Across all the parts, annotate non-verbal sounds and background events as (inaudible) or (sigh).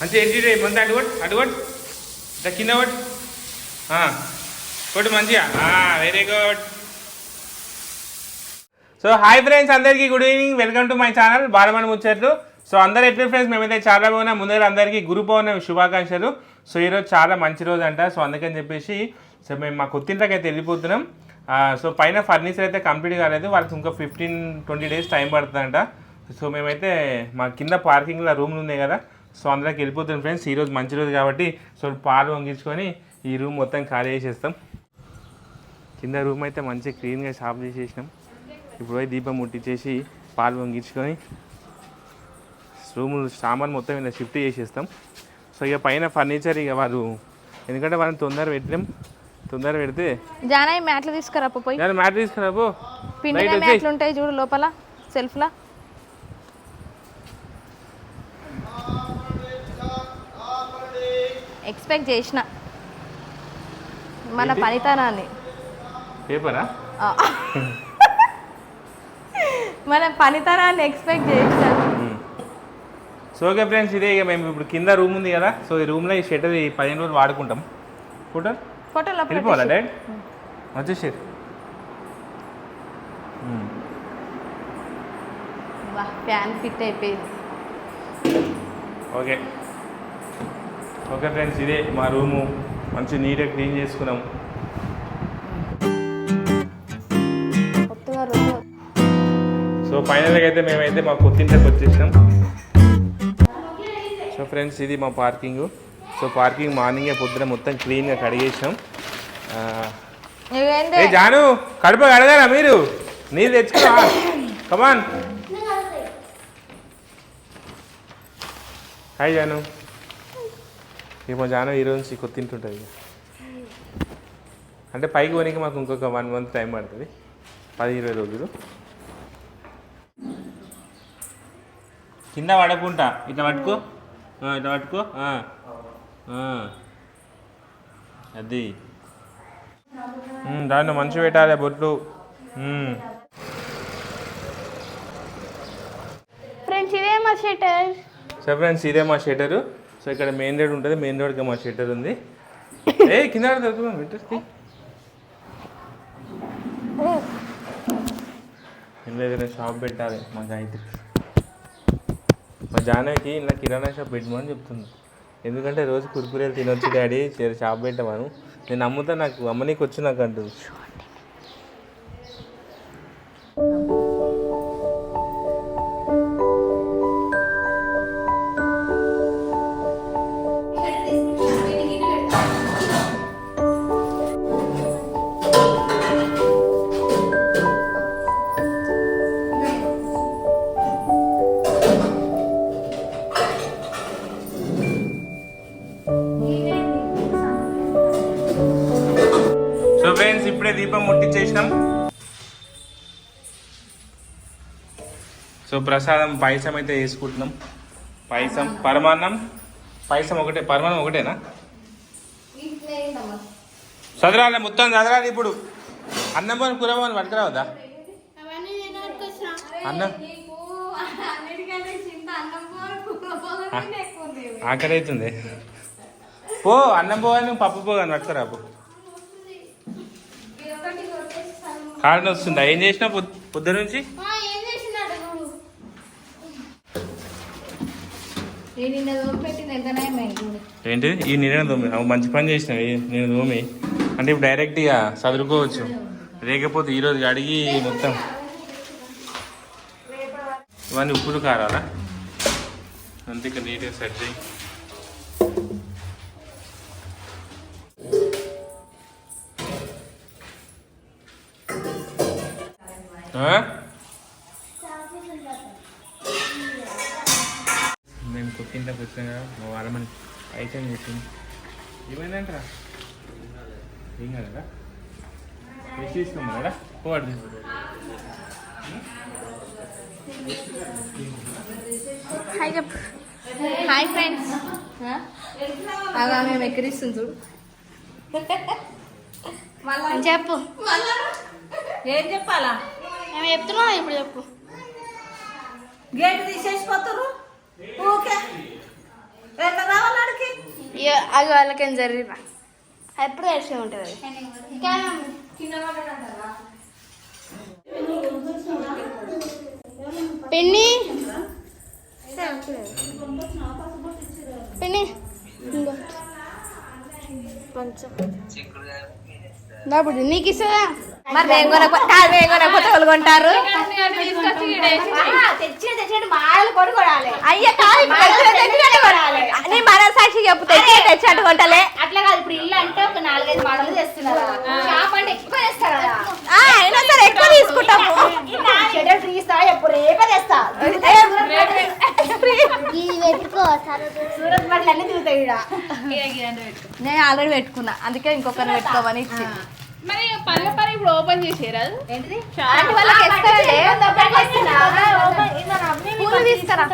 మంచి ఎడ్జి మంది అడుగొట్ అడుగొట్ ఇట్లా కింద కొట్ కొట్టు మంచిగా. Very good. So hi friends అందరికీ good evening. Welcome to my channel బాలమణ ముచ్చట్లు. సో అందరు ఎట్లా ఫ్రెండ్స్? మేమైతే చాలా బాగున్నాం. ముందర అందరికీ గురు పౌర్ణమి శుభాకాంక్షలు. సో ఈరోజు చాలా మంచి రోజు అంట. సో అందుకని చెప్పేసి సో మేము మా కొత్తింట్లోకి అయితే వెళ్ళిపోతున్నాం సో పైన ఫర్నిచర్ అయితే కంప్లీట్ కాలేదు. వాళ్ళకి ఇంకా ఫిఫ్టీన్ ట్వంటీ డేస్ టైం పడుతుందంట. సో మేమైతే మా కింద పార్కింగ్లో రూమ్లు ఉన్నాయి కదా. సో అందులోకి వెళ్ళిపోతున్నాం ఫ్రెండ్స్. ఈరోజు మంచి రోజు కాబట్టి సో పాలు వంగించుకొని ఈ రూమ్ మొత్తం ఖాళీ చేసేస్తాం. కింద రూమ్ అయితే మంచిగా క్లీన్గా సాఫ్ చేసేసినాం. ఇప్పుడు పోయి దీపం ముట్టించేసి పాలు వంగించుకొని రూమ్ సామాన్ మొత్తం ఇలా షిఫ్ట్ చేసేస్తాం. సో ఇక పైన ఫర్నిచర్ ఇక వాళ్ళు ఎందుకంటే వాళ్ళని తొందర పెట్టినాం. తొందర పెడితే జానయ్య మ్యాట్లు తీసుకురా పోయి. నేను మ్యాట్ తీసుకురా పో. పిండిన బయట వచ్చేయ్. మ్యాట్లు ఉంటాయి చూడు లోపల సెల్ఫ్లా. ఎక్స్పెక్ట్ చేసిన. మన పనితనాన్ని పేపరా. మన పనితనాన్ని ఎక్స్పెక్ట్ చేసిన. సో ఓకే ఫ్రెండ్స్ ఇదే ఇక మేము ఇప్పుడు కింద రూమ్ ఉంది కదా సో ఈ రూమ్లో ఈ షట్టర్ ఈ పదిహేను రోజులు వాడుకుంటాం. ఫోటో? ఫోటోలో వెళ్ళిపోవాలా డాడ్? వచ్చేసారు ఫ్యాన్ ఫిట్ అయిపోయింది. ఓకే. ఓకే ఫ్రెండ్స్ ఇదే మా రూము. మంచి నీట్గా క్లీన్ చేసుకున్నాం. సో ఫైనల్గా అయితే మేమైతే మా కొత్తింటికి వచ్చేసినాం. సో ఫ్రెండ్స్ ఇది మా పార్కింగ్. సో పార్కింగ్ మార్నింగే పొద్దున మొత్తం క్లీన్గా కడిగేసాం ఏ జాను కడుపు కడగారా మీరు? నీళ్ళు తెచ్చుకున్నా కమాన్ హాయ్ జాను ఇక మా జాను ఈరోజు నుంచి కొత్తింటుంటుంది ఇక. అంటే పైకి పోనీకి మాకు ఇంకొక వన్ మంత్ టైం పడుతుంది. పది ఇరవై రోజులు. కింద పడకుండా ఇట్లా పట్టుకో. ఇట్లా పట్టుకో. ఆ. ఆ. అది. దాంట్లో మంచి పెట్టాలి బొట్లు. ఫ్రెండ్స్ ఇదే మా షెటర్? సో ఫ్రెండ్స్ ఇదే మా షెటరు? సో ఇక్కడ మెయిన్ రోడ్ ఉంటుంది మెయిన్ రోడ్కి మా షెటర్ ఉంది. ఏ కింద దొరుకుతాం ఇంట్రెస్ట్ ఇంట్లో ఏదైనా షాప్ పెట్టాలి మా గాయత్రి. మా జానకి ఇలా కిరాణా షాప్ పెట్టమని చెప్తుంది. ఎందుకంటే రోజు కుర్కురేలు తినొచ్చు డాడీ షాప్ పెట్టమను. నేను అమ్ముతా నాకు అమ్మనీకి వచ్చి నాకు అంటుంది. దీపం ముట్టించేసినాం సో ప్రసాదం పాయసం అయితే వేసుకుంటున్నాం. పాయసం పరమాన్నం. పాయసం ఒకటే పరమాన్నం ఒకటేనా? చదరాలి మొత్తం చదరాలి ఇప్పుడు. అన్నం పని కూర పని పట్టుకురావద్దా? అన్నం. ఆకలి అవుతుంది. పో అన్నం పోగానే పప్పు పోగాని పట్టుకురా పో కాళ్ళ వస్తుందా ఏం చేసినా పొద్దు నుంచి? ఏంటి ఈ నేను దోమి. అవి మంచి పని చేసినావు. ఈ నేను దోమి. అంటే ఇప్పుడు డైరెక్ట్ ఇక చదువుకోవచ్చు లేకపోతే ఈరోజు అడిగి మొత్తం. ఇవన్నీ ఉప్పులు కారాలా? అంతే ఇక నీట్గా సెట్ చేయి మేము కుక్కింట్లోకి వచ్చినా కదా మా వాళ్ళమని ఐటమ్ చేసింది. ఏమైందంటరా? ఏం కదా తీసుకోమన్నాడా పోవాడు హాయ్ చెప్పు హాయ్ ఫ్రెండ్స్ అలా మేము ఎక్కిరిస్తుంది చూడు. చెప్పు. ఏం చెప్పాలా? మేము చెప్తున్నాం ఇప్పుడు చెప్పు. గేట్ తీసేసిపోతారు ఊకే ఎట్లా రావాలి అది వాళ్ళకేం జరిగిన. ఎప్పుడు తెలిసే ఉంటుంది. పిన్ని? పిన్ని. కొంచెం బాబుడు నీకు ఇస్తుందా మరి నేను కొనకపోతే కాదు కొనకపోతే అయ్యా కాదు ఇప్పుడు. నీ మనసాక్షి చెప్పు తెచ్చి తెచ్చినట్టు కొంటలే అట్లా కాదు ఇప్పుడు ఇల్లు అంటే ఒక నాలుగైదు మోడలు తెస్తున్నారు షాప్ అంటే ఎక్కువ తెస్తారు కదా ఆ, అయినా సరే ఎక్కువ తీసుకుంటాము షెడల్ తీస్తా ఎప్పుడు రేపే తెస్తా సూరత్ బట్టలు అన్ని తిరుగుతాయి ఈడ నేను ఆల్రెడీ పెట్టుకున్నా. అందుకే ఇంకొకరిని పెట్టుకోమని ఇచ్చింది మరి పల్లె పని ఇప్పుడు ఓపెన్ చేసారు ఏంటిది? అంటే వాళ్ళకి ఇస్తారులే. పూలు తీసుకురా.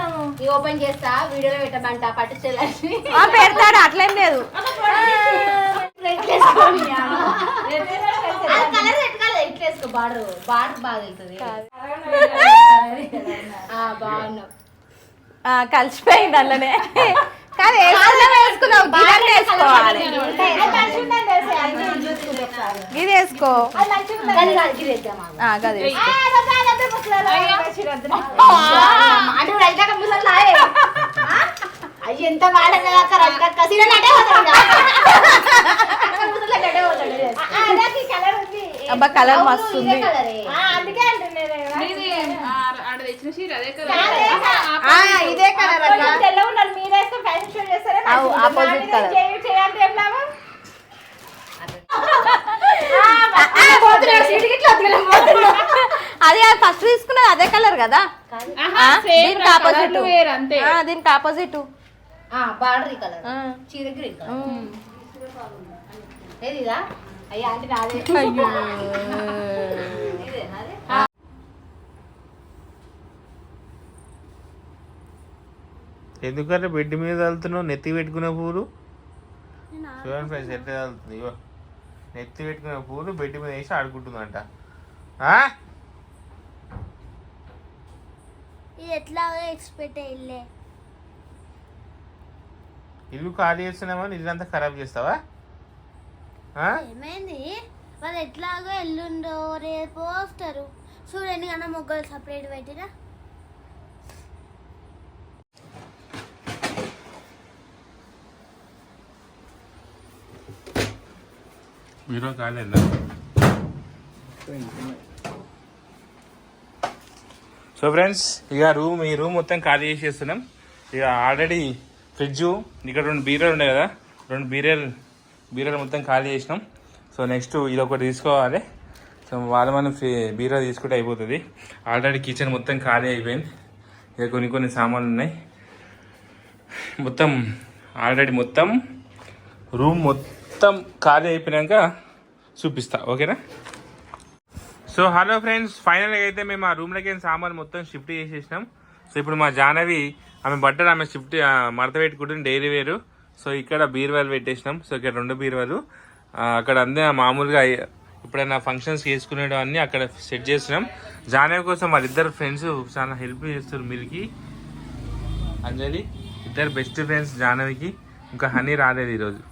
ఈ ఓపెన్ చేస్తా. వీడియోలో పెట్టమంట. పట్టు పెడతాడు. అట్లేం లేదు. బార్డర్ బార్డర్ బాగా వెళ్తుంది బాగున్నావు. ఆ, కలిసిపోయింది అందులోనే. (laughs) కాదు వేసుకున్నా వేసుకున్నావు? గిన్నె వేసుకోవాలి. వేసుకో. గది వేసుకో. అయ్యి. ఎంత అబ్బా కలర్ మస్తు ఉంది అందుకే ఇది కలర్ తెల్ల ఉన్నారు ఫ్యాషన్ షో చేస్తారా. చేయాలి. అది. ఫస్ట్ తీసుకున్నది అదే కలర్ కదా? దీనికి ఆపోజిట్ దీనికి ఆపోజిట్ ఆ బార్డర్ కలర్. చీర గ్రీన్ కలర్. ఏది అయ్యా అంటే నాదే (laughs) అయ్యో ఇదేనా అది? ఎందుకంటే బెడ్ మీద వెళ్తున్నావు నెత్తి పెట్టుకునే పూలు? చూడండి ఫ్రెండ్స్ ఎట్లా వెళ్తుంది ఇగో. నెత్తి పెట్టుకునే పూలు బెడ్ మీద వేసి ఆడుకుంటుందంట. ఇల్లు ఖాళీ చేస్తున్నామని ఇల్లంతా ఖరాబ్ చేస్తావా? ఏమైంది? వాళ్ళు ఎట్లాగో ఎల్లుండో రేపు వస్తారు. చూడండి కన్నా మొగ్గలు సపరేట్ పెట్టినా? మీరు కాలేదా సో ఫ్రెండ్స్ ఇక రూమ్ ఈ రూమ్ మొత్తం ఖాళీ చేసేస్తున్నాం. ఇక ఆల్రెడీ ఫ్రిడ్జ్ ఇక్కడ రెండు బీరలు ఉన్నాయి కదా. రెండు బీరలు బీరలు మొత్తం ఖాళీ చేసినాం. సో నెక్స్ట్ ఇది ఒకటి తీసుకోవాలి. సో వాళ్ళ మనం ఫి- బీరా తీసుకుంటే అయిపోతుంది. ఆల్రెడీ కిచెన్ మొత్తం ఖాళీ అయిపోయింది. ఇక కొన్ని కొన్ని సామాన్లు ఉన్నాయి. మొత్తం ఆల్రెడీ మొత్తం రూమ్ మొత్తం మొత్తం ఖాళీ అయిపోయాక చూపిస్తా ఓకేనా? సో హలో ఫ్రెండ్స్ ఫైనల్గా అయితే మేము ఆ రూమ్లోకి సామాన్ మొత్తం షిఫ్ట్ చేసేసినాం. సో ఇప్పుడు మా జానవి ఆమె బట్టలు ఆమె షిఫ్ట్ మడత పెట్టుకుంటుంది డైలీ వేరు సో ఇక్కడ బీరువాలు పెట్టేసినాం. సో ఇక్కడ రెండు బీరువాలు అక్కడ అందే మామూలుగా ఎప్పుడైనా ఫంక్షన్స్ చేసుకునేవి అన్నీ అక్కడ సెట్ చేసినాం. జానవి కోసం వాళ్ళిద్దరు ఫ్రెండ్స్ చాలా హెల్ప్ చేస్తారు మీరుకి. అంజలి ఇద్దరు బెస్ట్ ఫ్రెండ్స్ జానవికి ఇంకా హనీ రాలేదు ఈరోజు.